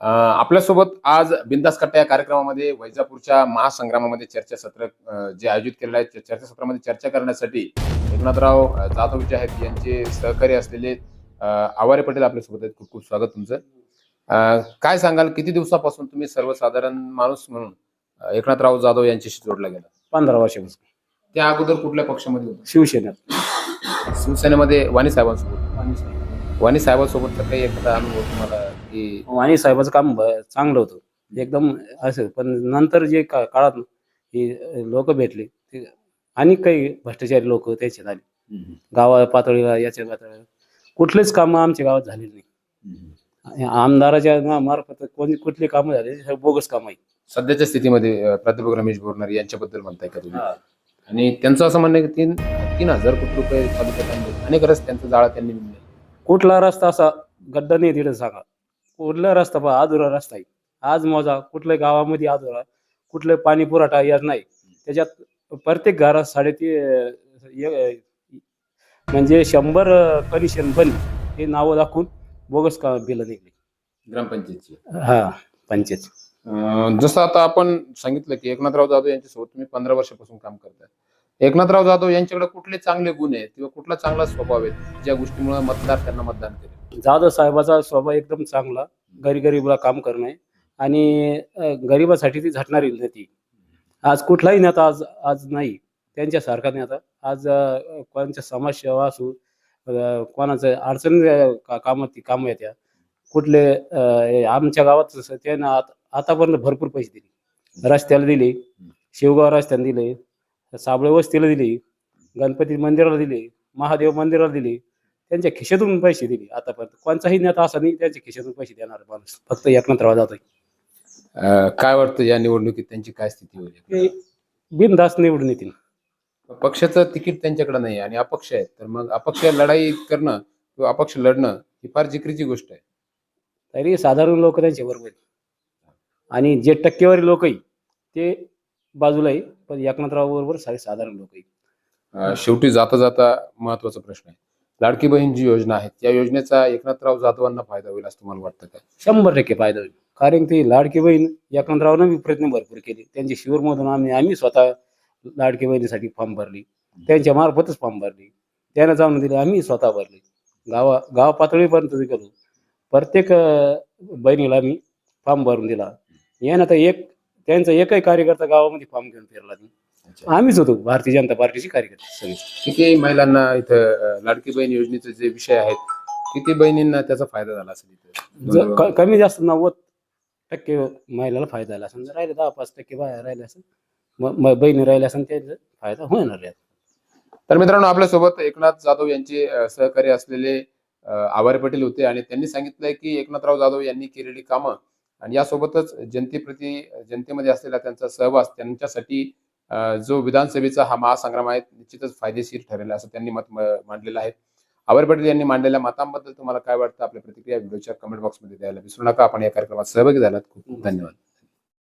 आपल्यासोबत आज बिंदास कट्टा या कार्यक्रमामध्ये वैजापूरच्या महासंग्रामामध्ये चर्चासत्र जे आयोजित केलेलं आहे चर्चासत्रामध्ये चर्चा करण्यासाठी एकनाथराव जाधव जे आहेत यांचे सहकारी असलेले आवारे पटेल आपल्यासोबत आहेत. खूप खूप स्वागत तुमचं. काय सांगाल किती दिवसापासून तुम्ही सर्वसाधारण माणूस म्हणून एकनाथराव जाधव यांच्याशी जोडला गेला? पंधरा वर्षापासून. त्या अगोदर कुठल्या पक्षामध्ये होता? शिवसेनेत. शिवसेनेमध्ये वाणी साहेबांसोबत. वाणी साहेबांसोबतचा काही एखादा अनुभव तुम्हाला की वाणी साहेबाचं काम ब- चांगलं होतं. एकदम असं पण नंतर जे का- काळात ही लोक भेटले ते आणि काही भ्रष्टाचारी लोक त्याच्यात आले. गावा पातळीला याच्या पातळीला. कुठलेच कामं आमच्या गावात झालेली नाही. आमदाराच्या मार्फत कोणी कुठली कामं झाले हे बोगस काम आहे. सध्याच्या स्थितीमध्ये अं, प्राध्यापक रमेश बोरणार यांच्याबद्दल म्हणताय का तुम्ही? आणि त्यांचं असं म्हणणं आहे की तीन तीन हजार कोटी रुपये तालुक्यात आणले. अनेक रस्त्यांचा जाळा त्यांनी. कुठला रस्ता असा गड्डा नाही तिथे सांगा. कुठला रस्ता पहा अधुरा रस्ता आहे. आज मोजा कुठल्या गावामध्ये अधुरा कुठलं पाणी पुरवठा येत नाही. त्याच्यात प्रत्येक घरात साडेती म्हणजे शंभर कनिशन बंद हे नावं दाखवून बोगस का बिलं निघली. ग्रामपंचायतची. हा पंचायत जसं आता आपण सांगितलं की एकनाथराव जाधव यांच्यासोबत तुम्ही पंधरा वर्षापासून काम करताय. एकनाथराव जाधव यांच्याकडे कुठले चांगले गुण आहेत किंवा कुठला चांगला स्वभाव आहे ज्या गोष्टीमुळे मतदार त्यांना मतदान केले जाधव साहेबाचा स्वभाव एकदम चांगला गरी गरीबला काम करणं आहे आणि गरिबासाठी ती झटणारी नेती. आज कुठलाही नेता आज आज नाही. त्यांच्यासारखा नेता. आज कोणाच्या समाजसेवा असू कोणाचं अडचण का कामात ती कामं येत्या कुठले आमच्या गावात त्यांना आतापर्यंत भरपूर पैसे दिले. रस्त्याला दिले. शिवगाव रस्त्याने दिले. साबळे वस्तीला दिले गणपती मंदिराला दिले महादेव मंदिराला दिले त्यांच्या खिशातून पैसे दिले. आतापर्यंत कोणताही नेता असा नाही त्यांच्या खिशातून पैसे देणार माणूस. फक्त एकनाथराव अं, काय वाटतं या निवडणुकीत त्यांची काय स्थिती होईल ते बिनधास्त निवडून येतील. पक्षाचं तिकीट त्यांच्याकडे नाही आणि अपक्ष आहे. तर मग अपक्ष लढाई करणं किंवा अपक्ष लढणं ही फार जिकरीची गोष्ट आहे. तरी साधारण लोक त्यांच्या बरोबर आहेत. आणि जे टक्केवारी लोक आहे ते बाजूला आहे पण एकनाथराव बरोबर सारे साधारण लोक आहे अं, शेवटी जाता जाता महत्त्वाचा प्रश्न आहे. लाडकी बहीण जी योजना आहे त्या योजनेचा एकनाथराव जाधवांना फायदा होईल असं तुम्हाला वाटतं का? शंभर टक्के फायदा होईल. कारण ती लाडकी बहीण एकनाथरावनं बी प्रयत्न भरपूर केले. त्यांच्या शिवरमधून आम्ही आम्ही स्वतः लाडकी बहिणीसाठी फॉर्म भरली. त्यांच्या मार्फतच फॉर्म भरली. त्यानं जाऊन दिले आम्ही स्वतः भरले. गावा गाव पातळीपर्यंत ते करू प्रत्येक अं, बहिणीला आम्ही फॉर्म भरून दिला. यानं तर एक त्यांचा एकही कार्यकर्ता गावामध्ये फॉर्म घेऊन फिरला नाही. आम्हीच होतो भारतीय जनता पार्टीचे कार्यकर्ते किती महिलांना इथं लाडकी बहीण योजनेचे जे विषय आहेत किती बहिणींना त्याचा फायदा झाला असेल इथं? कमी जास्त नव्वद टक्के महिलाला फायदा झाला. असं राहिले दहा पाच टक्के बाहेर राहिले असं म- म- बहिणी राहिल्या असं त्याचा फायदा होणार आहे. तर मित्रांनो आपल्यासोबत एकनाथ जाधव यांचे सहकारी असलेले अं, आवारे पटेल होते आणि त्यांनी सांगितलंय की एकनाथराव जाधव यांनी केलेली कामं आणि यासोबतच जनतेप्रती जनतेमध्ये असलेला त्यांचा सहवास त्यांच्यासाठी जो विधानसभेचा हा महासंग्राम आहे निश्चितच फायदेशीर ठरेल असं त्यांनी मत मांडलेलं आहे. आवारे पटेल यांनी मांडलेल्या मतांबद्दल तुम्हाला काय वाटतं? आपल्या प्रतिक्रिया व्हिडिओच्या कमेंट बॉक्समध्ये द्यायला विसरू नका. आपण या कार्यक्रमात सहभागी झालात. खूप खूप धन्यवाद.